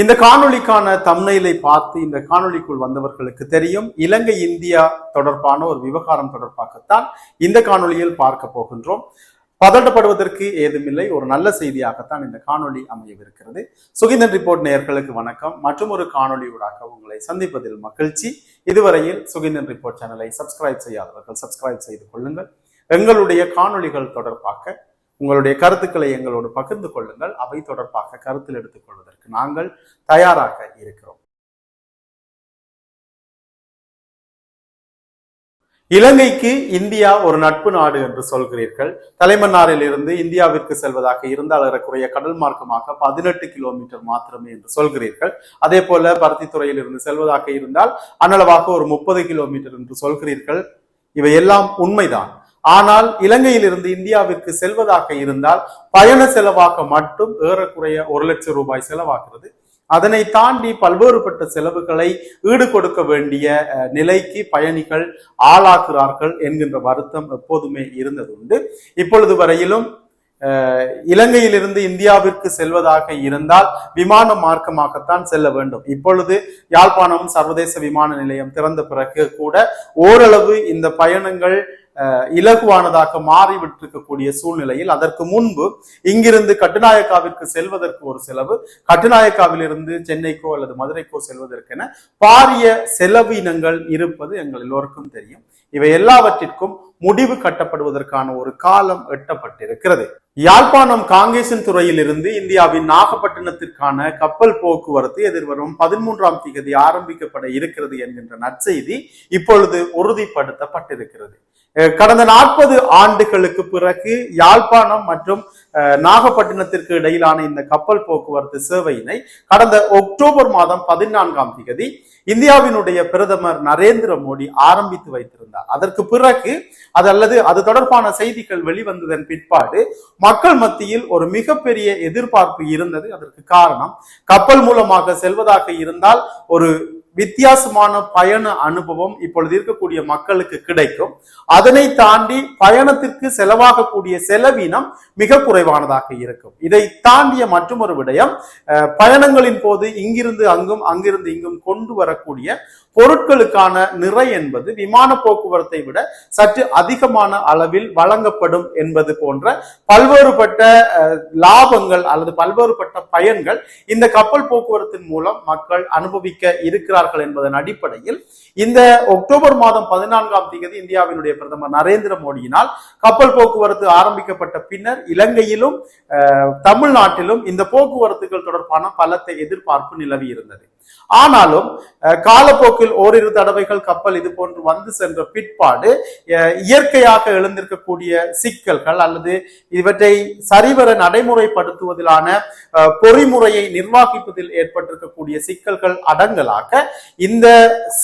இந்த காணொளிக்கான தம்னையிலை பார்த்து இந்த காணொளிக்குள் வந்தவர்களுக்கு தெரியும். இலங்கை இந்தியா தொடர்பான ஒரு விவகாரம் தொடர்பாகத்தான் இந்த காணொளியில் பார்க்க போகின்றோம். பதட்டப்படுவதற்கு ஏதுமில்லை. ஒரு நல்ல செய்தியாகத்தான் இந்த காணொளி அமையவிருக்கிறது. சுகிந்தன் ரிப்போர்ட் நேயர்களுக்கு வணக்கம். மற்றும் ஒரு காணொளியூடாக உங்களை சந்திப்பதில் மகிழ்ச்சி. இதுவரையில் சுகிந்தன் ரிப்போர்ட் சேனலை சப்ஸ்கிரைப் செய்யாதவர்கள் சப்ஸ்கிரைப் செய்து கொள்ளுங்கள். எங்களுடைய காணொளிகள் தொடர்பாக உங்களுடைய கருத்துக்களை எங்களோடு பகிர்ந்து கொள்ளுங்கள். அவை தொடர்பாக கருத்தில் எடுத்துக் கொள்வதற்கு நாங்கள் தயாராக இருக்கிறோம். இலங்கைக்கு இந்தியா ஒரு நட்பு நாடு என்று சொல்கிறீர்கள். தலைமன்னாரில் இருந்து இந்தியாவிற்கு செல்வதாக இருந்தால் ஏறக்குறைய கடல் மார்க்கமாக பதினெட்டு கிலோமீட்டர் மாத்திரமே என்று சொல்கிறீர்கள். அதே போல பருத்தித்துறையில் இருந்து செல்வதாக இருந்தால் அன்னளவாக ஒரு முப்பது கிலோமீட்டர் என்று சொல்கிறீர்கள். இவை எல்லாம் உண்மைதான். ஆனால் இலங்கையிலிருந்து இந்தியாவிற்கு செல்வதாக இருந்தால் பயண செலவாக மட்டும் ஏறக்குறைய ஒரு லட்சம் ரூபாய் செலவாகிறது. அதனை தாண்டி பல்வேறுபட்ட செலவுகளை ஈடு கொடுக்க வேண்டிய அஹ், நிலைக்கு பயணிகள் ஆளாக்குறார்கள் என்கின்ற வருத்தம் எப்போதுமே இருந்தது உண்டு இப்பொழுது வரையிலும் இலங்கையிலிருந்து இந்தியாவிற்கு செல்வதாக இருந்தால் விமான மார்க்கமாகத்தான் செல்ல வேண்டும். இப்பொழுது யாழ்ப்பாணம் சர்வதேச விமான நிலையம் திறந்த பிறகு கூட ஓரளவு இந்த பயணங்கள் இலகுவானதாக மாறிவிட்டிருக்கக்கூடிய சூழ்நிலையில் அதற்கு முன்பு இங்கிருந்து கட்டுநாயக்காவிற்கு செல்வதற்கு ஒரு செலவு கட்டுநாயக்காவிலிருந்து சென்னைக்கோ அல்லது மதுரைக்கோ செல்வதற்கென பாரிய செலவினங்கள் இருப்பது எங்கள் எல்லோருக்கும் தெரியும். இவை எல்லாவற்றிற்கும் முடிவு கட்டப்படுவதற்கான ஒரு காலம் எட்டப்பட்டிருக்கிறது. யாழ்ப்பாணம் காங்கேசன் துறையிலிருந்து இந்தியாவின் நாகப்பட்டினத்திற்கான கப்பல் போக்குவரத்து எதிர்வரும் பதிமூன்றாம் தேதி ஆரம்பிக்கப்பட இருக்கிறது என்கின்ற நற்செய்தி இப்பொழுது உறுதிப்படுத்தப்பட்டிருக்கிறது. கடந்த நாற்பது ஆண்டுகளுக்கு பிறகு யாழ்ப்பாணம் மற்றும் நாகப்பட்டினத்திற்கு இடையிலான இந்த கப்பல் போக்குவரத்து சேவையினை கடந்த அக்டோபர் மாதம் பதினான்காம் தேதி இந்தியாவினுடைய பிரதமர் நரேந்திர மோடி ஆரம்பித்து வைத்திருந்தார். அதற்கு பிறகு அது அல்லது அது தொடர்பான செய்திகள் வெளிவந்ததன் பிற்பாடு மக்கள் மத்தியில் ஒரு மிகப்பெரிய எதிர்பார்ப்பு இருந்தது. அதற்கு காரணம் கப்பல் மூலமாக செல்வதாக இருந்தால் ஒரு வித்தியாசமான பயண அனுபவம் இப்பொழுது இருக்கக்கூடிய மக்களுக்கு கிடைக்கும். அதனை தாண்டி பயணத்திற்கு செலவாகக்கூடிய செலவினம் மிக குறைவானதாக இருக்கும். இதை தாண்டிய மற்றொரு விடயம் பயணங்களின் போது இங்கிருந்து அங்கும் அங்கிருந்து இங்கும் கொண்டு வரக்கூடிய பொருட்களுக்கான நிறை என்பது விமான போக்குவரத்தை விட சற்று அதிகமான அளவில் வழங்கப்படும் என்பது போன்ற பல்வேறுபட்ட லாபங்கள் அல்லது பல்வேறுபட்ட பயன்கள் இந்த கப்பல் போக்குவரத்தின் மூலம் மக்கள் அனுபவிக்க இருக்கிறார்கள். என்பதன் அடிப்படையில் இந்த அக்டோபர் மாதம் பதினான்காம் தேதி இந்தியாவினுடைய பிரதமர் நரேந்திர மோடியினால் கப்பல் போக்குவரத்து ஆரம்பிக்கப்பட்ட பின்னர் இலங்கையிலும் தமிழ்நாட்டிலும் இந்த போக்குவரத்துகள் தொடர்பான பலத்தை எதிர்பார்ப்பு நிலவி இருந்தது. ஆனாலும் காலப்போக்கில் ஓரிரு தடவைகள் கப்பல் இது போன்று வந்து சென்ற பிற்பாடு இயற்கையாக எழுந்திருக்கக்கூடிய சிக்கல்கள் அல்லது இவற்றை சரிவர நடைமுறைப்படுத்துவதிலான பொறிமுறையை நிர்வாகிப்பதில் ஏற்பட்டிருக்கக்கூடிய சிக்கல்கள் அடங்கலாக இந்த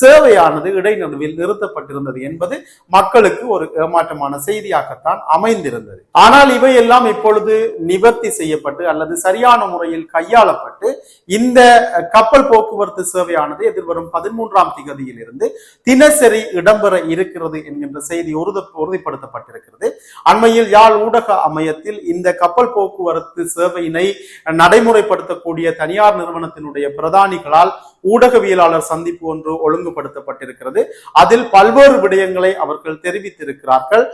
சேவையானது இடைநடுவில் நிறுத்தப்பட்டிருந்தது என்பது மக்களுக்கு ஒரு ஏமாற்றமான செய்தியாகத்தான் அமைந்திருந்தது. ஆனால் இவையெல்லாம் இப்பொழுது நிவர்த்தி செய்யப்பட்டு அல்லது சரியான முறையில் கையாளப்பட்டு இந்த கப்பல் போக்கு போக்குவரத்து சேவையானது எதிர்வரும் பதிமூன்றாம் திகதியிலிருந்து தினசரி இடம்பெற இருக்கிறது என்கின்ற செய்தி உறுதி உறுதிப்படுத்தப்பட்டிருக்கிறது. அண்மையில் யாழ் ஊடக அமையத்தில் இந்த கப்பல் போக்குவரத்து சேவையினை நடைமுறைப்படுத்தக்கூடிய தனியார் நிறுவனத்தினுடைய பிரதானிகளால் ஊடகவியலாளர் சந்திப்பு ஒன்று ஒழுங்குபடுத்தப்பட்டிருக்கிறது. அதில் பல்வேறு விடயங்களை அவர்கள் தெரிவித்திருக்கிறார்கள்.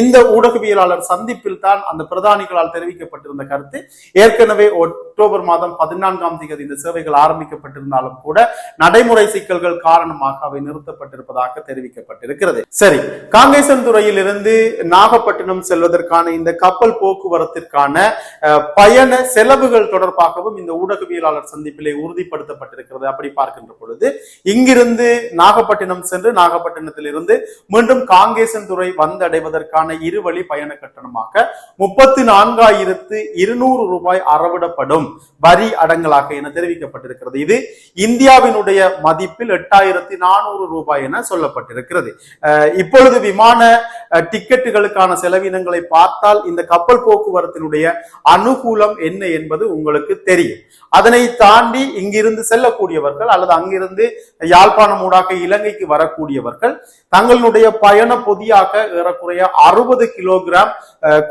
இந்த ஊடகவியலாளர் சந்திப்பில் தான் அந்த பிரதானிகளால் தெரிவிக்கப்பட்டிருந்த கருத்து. ஏற்கனவே அக்டோபர் மாதம் பதினான்காம் தேதி இந்த சேவைகள் ஆரம்பிக்கப்பட்டிருந்தாலும் கூட நடைமுறை சிக்கல்கள் காரணமாக அவை நிறுத்தப்பட்டிருப்பதாக தெரிவிக்கப்பட்டிருக்கிறது. சரி காங்கேசன் துறையிலிருந்து நாகப்பட்டினம் செல்வதற்கான இந்த கப்பல் போக்குவரத்திற்கான அஹ், பயண செலவுகள் தொடர்பாகவும் இந்த ஊடகவியலாளர் சந்திப்பிலே உறுதிப்படுத்தப்பட்டிருக்கிறது. அப்படி பார்க்கின்ற பொழுது இங்கிருந்து நாகப்பட்டினம் சென்று நாகப்பட்டினத்தில் இருந்து மீண்டும் காங்கேசன் துறை வந்தடைவதற்கான இருவழி பயண கட்டணமாக முப்பத்தி நான்காயிரத்து இருநூறு ரூபாய் அறவிடப்படும் வரி அடங்கலாக என தெரிவிக்கப்பட்டிருக்கிறது. இது இந்தியாவினுடைய மதிப்பில் எட்டாயிரத்தி நானூறு ரூபாய் என சொல்லப்பட்டிருக்கிறது. இப்பொழுது விமான டிக்கெட்டுகளுக்கான செலவினங்களை பார்த்தால் இந்த கப்பல் போக்குவரத்தினுடைய அனுகூலம் என்ன என்பது உங்களுக்கு தெரியும். அதனை தாண்டி இங்கிருந்து செல்லக்கூடியவர்கள் அல்லது அங்கிருந்து யாழ்ப்பாணம் ஊடாக இலங்கைக்கு வரக்கூடியவர்கள் தங்களுடைய பயண பொதியாக ஏறக்குறைய அறுபது கிலோகிராம்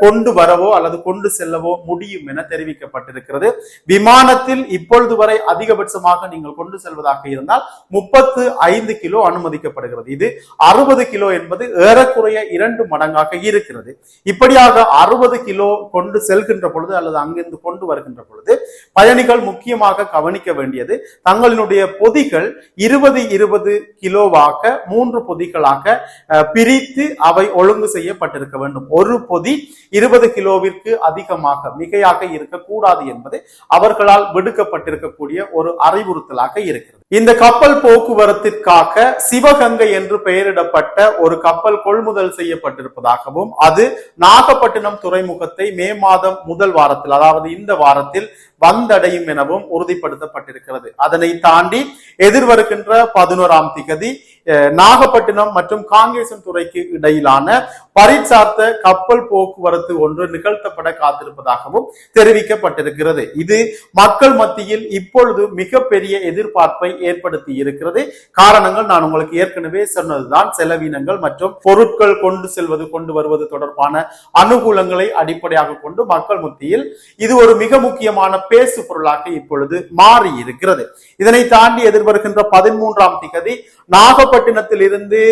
கொண்டு வரவோ அல்லது கொண்டு செல்லவோ முடியும் என தெரிவிக்கப்பட்டிருக்கிறது. விமானத்தில் இப்பொழுது வரை அதிகபட்சமாக நீங்கள் கொண்டு செல்வதாக இருந்தால் முப்பத்து ஐந்து கிலோ அனுமதிக்கப்படுகிறது. இது அறுபது கிலோ என்பது ஏறக்குறைய இரண்டு இரண்டு மடங்காக இருக்கிறது. இப்படியாக அறுபது கிலோ கொண்டு செல்கின்ற பொழுது அல்லது அங்கிருந்து கொண்டு வருகின்ற பொழுது பயணிகள் முக்கியமாக கவனிக்க வேண்டியது தங்களினுடைய பொதிகள் இருபது இருபது கிலோவாக மூன்று பொதிகளாக பிரித்து அவை ஒழுங்கு செய்யப்பட்டிருக்க வேண்டும். ஒரு பொதி இருபது கிலோவிற்கு அதிகமாக மிகையாக இருக்கக்கூடாது என்பது அவர்களால் விடுக்கப்பட்டிருக்கக்கூடிய ஒரு அறிவுறுத்தலாக இருக்கிறது. இந்த கப்பல் போக்குவரத்திற்காக சிவகங்கை என்று பெயரிடப்பட்ட ஒரு கப்பல் கொள்முதல் செய்யப்பட்டிருப்பதாகவும் அது நாகப்பட்டினம் துறைமுகத்தை மே மாதம் முதல் வாரத்தில் அதாவது இந்த வாரத்தில் வந்தடையும் எனவும் உறுதிப்படுத்தப்பட்டிருக்கிறது. அதனை தாண்டி எதிர்வருகின்ற பதினோராம் திகதி நாகப்பட்டினம் மற்றும் காங்கேசன் துறைக்கு இடையிலான பரிசார்த்த கப்பல் போக்குவரத்து ஒன்று நிகழ்த்தப்பட காத்திருப்பதாகவும் தெரிவிக்கப்பட்டிருக்கிறது. இது மக்கள் மத்தியில் இப்பொழுது மிகப்பெரிய எதிர்பார்ப்பை ஏற்படுத்தி இருக்கிறது. காரணங்கள் நான் உங்களுக்கு ஏற்கனவே சொன்னதுதான். செலவினங்கள் மற்றும் பொருட்கள் கொண்டு செல்வது கொண்டு வருவது தொடர்பான அனுகூலங்களை அடிப்படையாக கொண்டு மக்கள் மத்தியில் இது ஒரு மிக முக்கியமான பேசு பொருளாக இப்பொழுது மாறி இருக்கிறது இதனை தாண்டி எதிர்வருகின்ற பதிமூன்றாம் திகதி நாகப்பட்டினத்தில் இருந்து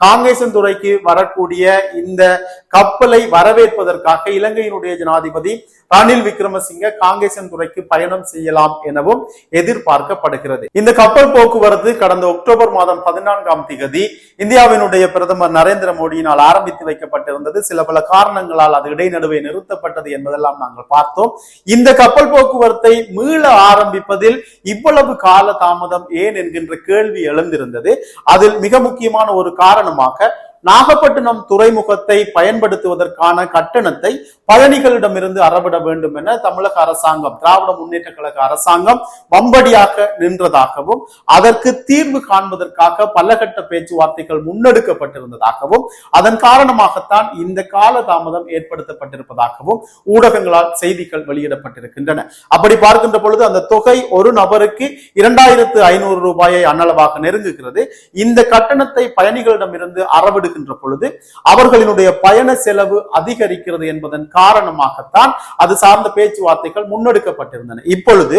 காங்கேசன்துறைக்கு வரக்கூடிய இந்த கப்பலை வரவேற்பதற்காக இலங்கையினுடைய ஜனாதிபதி ரணில் விக்ரமசிங்க காங்கேசன் துறைக்கு பயணம் செய்யலாம் எனவும் எதிர்பார்க்கப்படுகிறது. இந்த கப்பல் போக்குவரத்து கடந்த அக்டோபர் மாதம் பதினான்காம் திகதி இந்தியாவினுடைய பிரதமர் நரேந்திர மோடியினால் ஆரம்பித்து வைக்கப்பட்டிருந்தது. சில பல காரணங்களால் அது இடைநடுவை நிறுத்தப்பட்டது என்பதெல்லாம் நாங்கள் பார்த்தோம். இந்த கப்பல் போக்குவரத்தை மீள ஆரம்பிப்பதில் இவ்வளவு கால தாமதம் ஏன் என்கின்ற கேள்வி எழுந்திருந்தது. அதில் மிக முக்கியமான ஒரு காரணமாக நாகப்பட்டினம் துறைமுகத்தை பயன்படுத்துவதற்கான கட்டணத்தை பழனிகளிடமிருந்து அறவிட வேண்டும் என தமிழக அரசாங்கம் திராவிட முன்னேற்ற கழக அரசாங்கம் வம்படியாக நின்றதாகவும் அதற்கு தீர்வு காண்பதற்காக பலகட்ட பேச்சுவார்த்தைகள் முன்னெடுக்கப்பட்டிருந்ததாகவும் அதன் காரணமாகத்தான் இந்த கால தாமதம் ஏற்படுத்தப்பட்டிருப்பதாகவும் ஊடகங்களால் செய்திகள் வெளியிடப்பட்டிருக்கின்றன. அப்படி பார்க்கின்ற பொழுது அந்த தொகை ஒரு நபருக்கு இரண்டாயிரத்து ஐநூறு ரூபாயை அன்னளவாக நெருங்குகிறது. இந்த கட்டணத்தை பயணிகளிடமிருந்து அறவிடுகின்ற பொழுது அவர்களினுடைய பயண செலவு அதிகரிக்கிறது என்பதன் காரணமாகத்தான் அது சார்ந்த பேச்சுவார்த்தைகள் முன்னெடுக்கப்பட்டிருந்தன. இப்பொழுது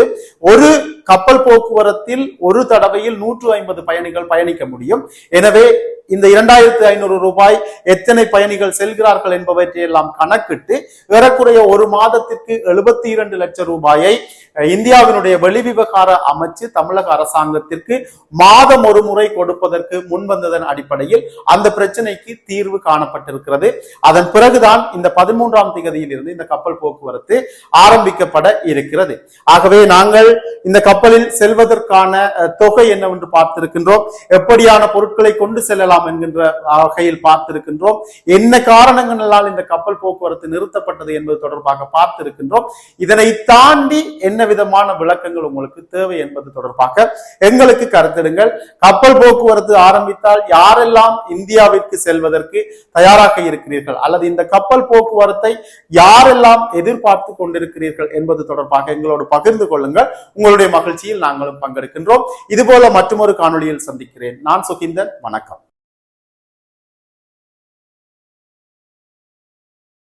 ஒரு கப்பல் போக்குவரத்தில் ஒரு தடவையில் நூற்று ஐம்பது பயணிகள் பயணிக்க முடியும். எனவே இந்த இரண்டாயிரத்து ஐநூறு ரூபாய் எத்தனை பயணிகள் செல்கிறார்கள் என்பவற்றை எல்லாம் கணக்கிட்டு ஏறக்குறைய ஒரு மாதத்திற்கு எழுபத்தி இரண்டு லட்சம் ரூபாயை இந்தியாவினுடைய வெளிவிவகார அமைச்சு தமிழக அரசாங்கத்திற்கு மாதம் ஒரு முறை கொடுப்பதற்கு முன்வந்ததன் அடிப்படையில் அந்த பிரச்சனைக்கு தீர்வு காணப்பட்டிருக்கிறது. அதன் பிறகுதான் இந்த பதிமூன்றாம் திகதியில் இருந்து இந்த கப்பல் போக்குவரத்து ஆரம்பிக்கப்பட இருக்கிறது. ஆகவே நாங்கள் இந்த கப்பலில் செல்வதற்கான தொகை என்னவென்று பார்த்திருக்கின்றோம். எப்படியான பொருட்களை கொண்டு செல்லலாம் என்கின்ற வகையில் பார்த்திருக்கின்றோம். என்ன காரணங்களால் இந்த கப்பல் போக்குவரத்து நிறுத்தப்பட்டது என்பது தொடர்பாக பார்த்திருக்கின்றோம். இதனை தாண்டி என்ன விதமான விளக்கங்கள் உங்களுக்கு தேவை என்பது தொடர்பாக எங்களுக்கு கருத்திடுங்கள். கப்பல் போக்குவரத்து ஆரம்பித்தால் யாரெல்லாம் இந்தியாவிற்கு செல்வதற்கு தயாராக இருக்கிறீர்கள் அல்லது இந்த கப்பல் போக்குவரத்தை யாரெல்லாம் எதிர்பார்த்து கொண்டிருக்கிறீர்கள் என்பது தொடர்பாக எங்களோடு பகிர்ந்து கொள்ளுங்கள். உங்களுடைய மகிழ்ச்சியில் நாங்களும் பங்கெடுக்கின்றோம். இதுபோல மற்றொரு காணொலியில் சந்திக்கிறேன். நான் சுகிந்தன். வணக்கம்.